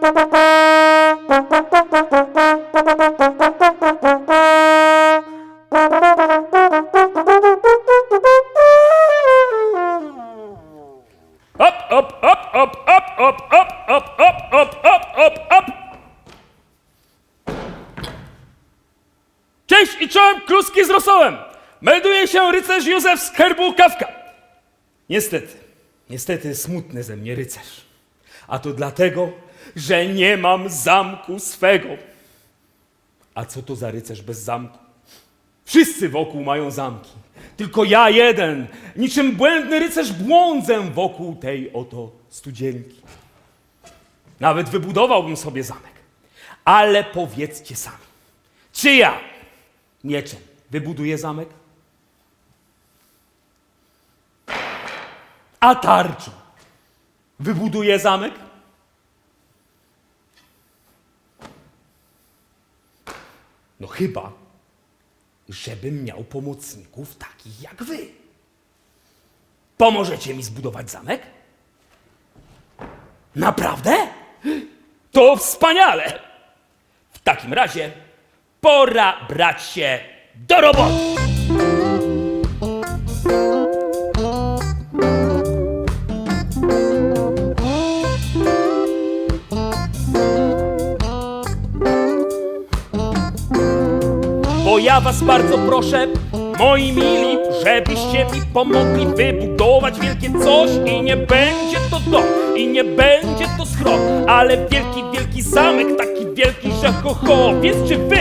Op, op, op, op, op, op, op, op, op, op, i kluski z się rycerz Józef z herbu Kawka. Niestety, niestety smutny ze mnie rycerz. A to dlatego, że nie mam zamku swego. A co to za rycerz bez zamku? Wszyscy wokół mają zamki. Tylko ja jeden, niczym błędny rycerz błądzę wokół tej oto studzienki. Nawet wybudowałbym sobie zamek. Ale powiedzcie sami, czy ja mieczem wybuduję zamek? A tarczą wybuduję zamek? No chyba, żebym miał pomocników takich jak wy. Pomożecie mi zbudować zamek? Naprawdę? To wspaniale! W takim razie pora brać się do roboty. Bo ja was bardzo proszę, moi mili, żebyście mi pomogli wybudować wielkie coś i nie będzie to dom, i nie będzie to schron, ale wielki, wielki zamek, taki wielki, że ho, ho. Więc czy wy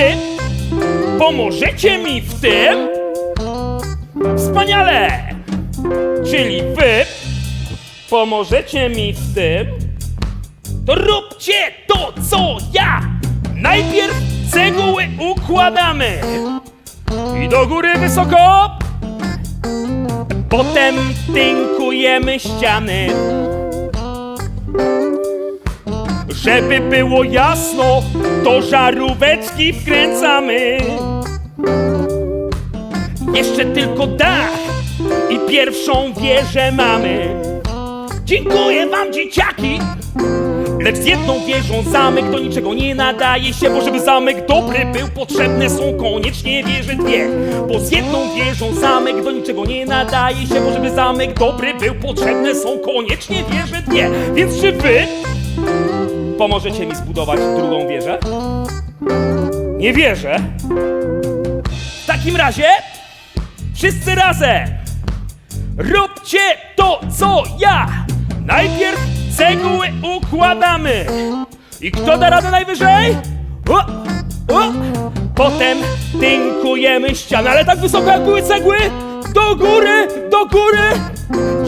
pomożecie mi w tym? Wspaniale! Czyli wy pomożecie mi w tym? To róbcie to, co ja! Najpierw cegły układamy i do góry wysoko. Potem tynkujemy ściany. Żeby było jasno, to żaróweczki wkręcamy. Jeszcze tylko dach i pierwszą wieżę mamy. Dziękuję wam, dzieciaki! Lecz z jedną wieżą zamek do niczego nie nadaje się, bo żeby zamek dobry był, potrzebne są koniecznie wieże dwie. Bo z jedną wieżą zamek do niczego nie nadaje się, bo żeby zamek dobry był, potrzebne są koniecznie wieże dwie. Więc czy wy pomożecie mi zbudować drugą wieżę? Nie wierzę. W takim razie wszyscy razem róbcie to, co ja. Najpierw cegły układamy. I kto da radę najwyżej? O, o. Potem tynkujemy ścianę, ale tak wysoko jak były cegły. Do góry, do góry.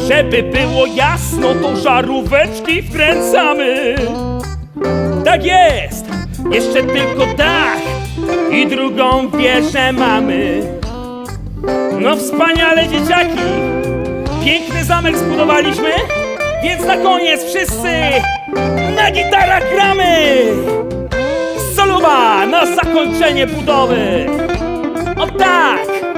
Żeby było jasno, to żaróweczki wkręcamy. Tak jest. Jeszcze tylko dach i drugą wieżę mamy. No wspaniale, dzieciaki! Piękny zamek zbudowaliśmy, więc na koniec wszyscy na gitarach gramy! Solowa na zakończenie budowy! O tak!